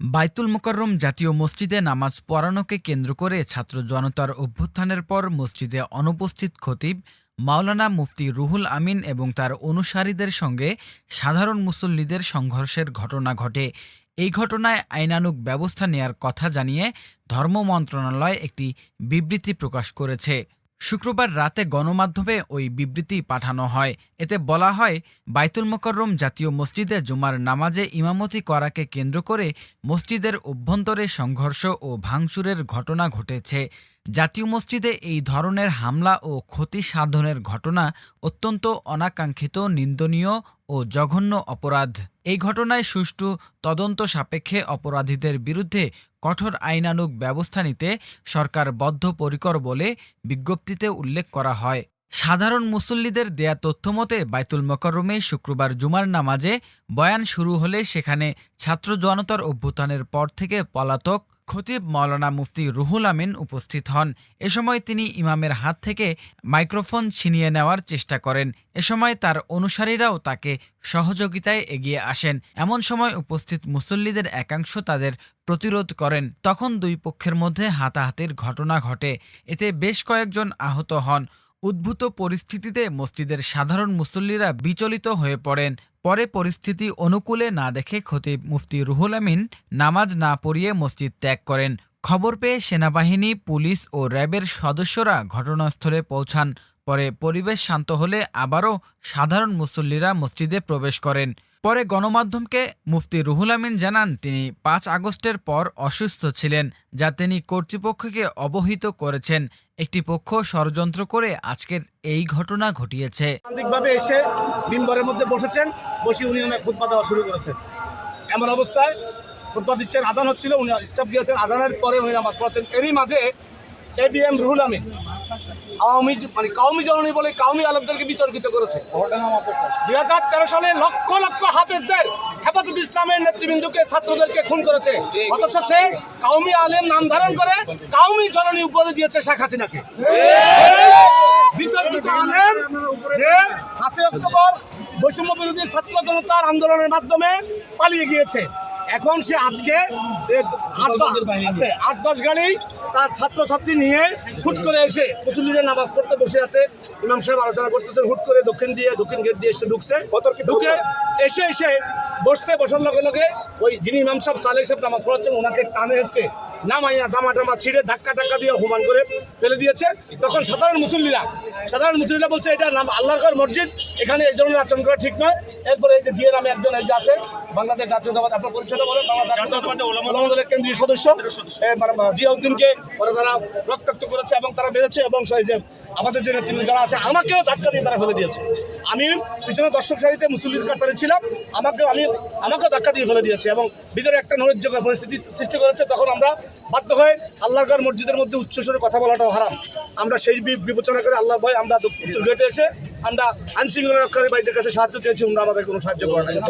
বাইতুল মোকাররম জাতীয় মসজিদে নামাজ পড়ানোকে কেন্দ্র করে ছাত্র জনতার অভ্যুত্থানের পর মসজিদে অনুপস্থিত খতিব মাওলানা মুফতি রুহুল আমিন এবং তার অনুসারীদের সঙ্গে সাধারণ মুসল্লিদের সংঘর্ষের ঘটনা ঘটে। এই ঘটনায় আইনানুগ ব্যবস্থা নেয়ার কথা জানিয়ে ধর্ম মন্ত্রণালয় একটি বিবৃতি প্রকাশ করেছে। শুক্রবার রাতে গণমাধ্যমে ওই বিবৃতি পাঠানো হয়। এতে বলা হয়, বাইতুল মোকাররম জাতীয় মসজিদে জুমার নামাজে ইমামতি করাকে কেন্দ্র করে মসজিদের অভ্যন্তরে সংঘর্ষ ও ভাঙচুরের ঘটনা ঘটেছে। জাতীয় মসজিদে এই ধরনের হামলা ও ক্ষতি সাধনের ঘটনা অত্যন্ত অনাকাঙ্ক্ষিত, নিন্দনীয় ও জঘন্য অপরাধ। এই ঘটনায় সুষ্ঠু তদন্ত সাপেক্ষে অপরাধীদের বিরুদ্ধে কঠোর আইনানুগ ব্যবস্থা নিতে সরকার বদ্ধপরিকর বলে বিজ্ঞপ্তিতে উল্লেখ করা হয়। সাধারণ মুসল্লিদের দেয়া তথ্যমতে বাইতুল মকরমে শুক্রবার জুমার নামাজে বয়ান শুরু হলে সেখানে ছাত্র জনতার অভ্যুত্থানের পর থেকে পলাতক খতিব মাওলানা মুফতি রুহুল আমিন উপস্থিত হন। এ সময় তিনি ইমামের হাত থেকে মাইক্রোফোন ছিনিয়ে নেওয়ার চেষ্টা করেন। এ সময় তার অনুসারীরাও তাকে সহযোগিতায় এগিয়ে আসেন। এমন সময় উপস্থিত মুসল্লিদের একাংশ তাদের প্রতিরোধ করেন। তখন দুই পক্ষের মধ্যে হাতাহাতির ঘটনা ঘটে। এতে বেশ কয়েকজন আহত হন। উদ্ভূত পরিস্থিতিতে মসজিদের সাধারণ মুসল্লিরা বিচলিত হয়ে পড়েন। পরে পরিস্থিতি অনুকূলে না দেখে খতিব মুফতি রুহুল আমিন নামাজ না পড়িয়ে মসজিদ ত্যাগ করেন। খবর পেয়ে সেনাবাহিনী, পুলিশ ও র্যাবের সদস্যরা ঘটনাস্থলে পৌঁছান। পরে পরিবেশ শান্ত হলে আবারও সাধারণ মুসল্লিরা মসজিদে প্রবেশ করেন। পরে গণমাধ্যমকে মুফতি রুহুল আমিন জানান, তিনি পাঁচ আগস্টের পর অসুস্থ ছিলেন, যা তিনি কর্তৃপক্ষকে অবহিত করেছেন। একটি পক্ষ ষড়যন্ত্র করে আজকের এই ঘটনা ঘটিয়েছে। শান্তিকভাবে এসে মিম্বরের মধ্যে বসেছেন, বসে উনি ওনার দেওয়া শুরু করেছেন। এমন অবস্থায় খুতবা দিচ্ছেন, আজান হচ্ছিল, উনি স্টাফ দিয়েছেন, আজানের পরে উনি নামাজ পড়াচ্ছেন। এরই মাঝে A B M Ruhul Amin Awami মানে কাউমি জননী বলে কাউমি আলমদেরকে বিতর্কিত করেছে। দুই হাজার তেরো সালে লক্ষ লক্ষ হাফেজদের হেফাজত ইসলামের নেতৃবৃন্দকে ছাত্রদেরকে খুন করেছে। অথচ সে কাউমি আলেম নাম ধারণ করে কাউমি জননী উপরে দিয়েছে শেখ হাসিনাকে। বিতর্কিত আলেম যে পাঁচই অক্টোবর বৈষম্য বিরোধী ছাত্র জনতার আন্দোলনের মাধ্যমে পালিয়ে গিয়েছে। এখন সে আজকে আট দশ- আছে, আট দশ গাড়ি তার ছাত্রছাত্রী নিয়ে হুট করে এসে মুসল্লিদের নামাজ পড়তে বসে আছে। ইমাম সাহেব আলোচনা করতেছেন হুট করে দক্ষিণ দিয়ে দক্ষিণ গেট দিয়ে এসে ঢুকছে। ঢুকে এসে এসে বসছে বসার লগে লগে ওই যিনি ইমাম সাহেব সালে সাহেব নামাজ পড়াচ্ছেন ওনাকে টানে এসছে নামাইয়া জামা টামা ছিঁড়ে ধাক্কা টাক্কা দিয়ে হুমান করে ফেলে দিয়েছে। তখন সাধারণ মুসল্লিরা সাধারণ মুসল্লিরা বলছে এটা নাম আল্লাহর মসজিদ এখানে এই ধরনের আচরণ করা ঠিক নয়। এরপরে এই যে জিয়া নামে একজন এই যে আছে বাংলাদেশ জাতীয়তাবাদ আপনার পরিচয়টা বলেন বাংলাদেশ কেন্দ্রীয় সদস্য মানে জিয়াউদ্দিনকে পরে তারা রক্তাক্ত করেছে এবং তারা মেরেছে এবং আমাদের যে নেতৃবৃন্দ যারা আছে আমাকেও ধাক্কা দিয়ে তারা ফেলে দিয়েছে। আমি পিছনে দর্শক সারিতে মুসল্লির কাতারে ছিলাম আমাকে আমি আমাকেও ধাক্কা দিয়ে ফেলে দিয়েছে এবং ভিতরে একটা নৈরাজ্যকর পরিস্থিতি সৃষ্টি করেছে। তখন আমরা বাধ্য হয়ে আল্লাহর মসজিদের মধ্যে উচ্চস্বরে কথা বলাটাও হারাম। আমরা সেই বিবেচনা করে আল্লাহ ভয় আমরা উত্তর গেটে এসে আমরা আইনশৃঙ্খলা রক্ষাকারী ভাইদের কাছে সাহায্য চেয়েছি ওনারা আমাদের কোনো সাহায্্য করে না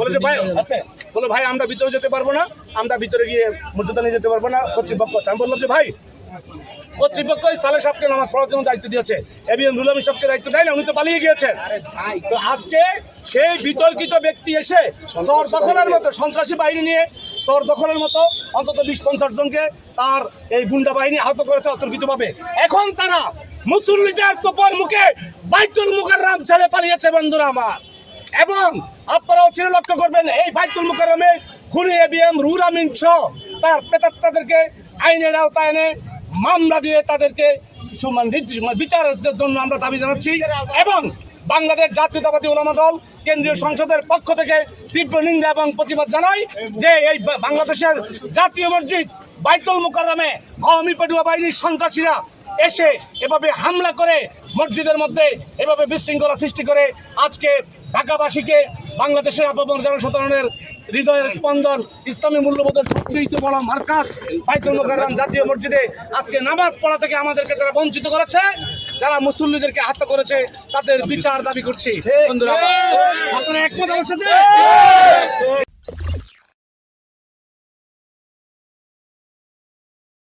বলে যে ভাই আছে বলে ভাই আমরা ভিতরে যেতে পারব না আমরা ভিতরে গিয়ে মর্যাদা নিয়ে যেতে পারব না কর্তৃপক্ষ। আমি বললাম যে ভাই কর্তৃপক্ষ সালে সাহেবকে নামাজ পড়ার জন্য দায়িত্ব দিয়েছে। এবিএম রুলামি সাহেবকে দায়িত্ব দেয় না উনি তো পালিয়ে গিয়েছেন। তো আজকে সেই বিতর্কিত ব্যক্তি এসে সর দখলের মতো সন্ত্রাসী বাহিনী নিয়ে সর দখলের মতো অন্তত বিশ পঞ্চাশ জনকে তার এই গুন্ডা বাহিনী আহত করেছে অতর্কিতভাবে। এখন তারা মুসল্লিদের তোপর মুখে বাইতুল মুকাররাম ছেড়ে পালিয়েছে বন্ধুরা আমার। এবং আপনারাও চির লক্ষ্য করবেন, এই বাইতুল মুকাররমে খুনি এবিএম রুহুল আমিন সহ তার প্রেতাত্মাদেরকে আইনের আওতায় এনে মামলা দিয়ে তাদেরকে মানে নির্দিষ্ট মানে বিচারের জন্য আমরা দাবি জানাচ্ছি। এবং বাংলাদেশ জাতীয়তাবাদী ওলামা দল কেন্দ্রীয় সংসদের পক্ষ থেকে তীব্র নিন্দা এবং প্রতিবাদ জানাই যে এই বাংলাদেশের জাতীয় মসজিদ বাইতুল মুকাররমে আওয়ামী পেটুয়া বাহিনীর সন্ত্রাসীরা এসে এভাবে হামলা করে মসজিদের মধ্যে এভাবে বিশৃঙ্খলা সৃষ্টি করে আজকে ঢাকাবাসীকে বাংলাদেশের আপামর জনসাধারণের হৃদয়ের স্পন্দন ইসলামী মূল্যবোধের সবচেয়ে বড় মার্কাজ বাইতুল মোকাররম জাতীয় মসজিদে আজকে নামাজ পড়া থেকে আমাদেরকে তারা বঞ্চিত করেছে যারা মুসল্লিদেরকে আহত করেছে তাদের বিচার দাবি করছি। বন্ধুরা আপনারা একমত আমার সাথে?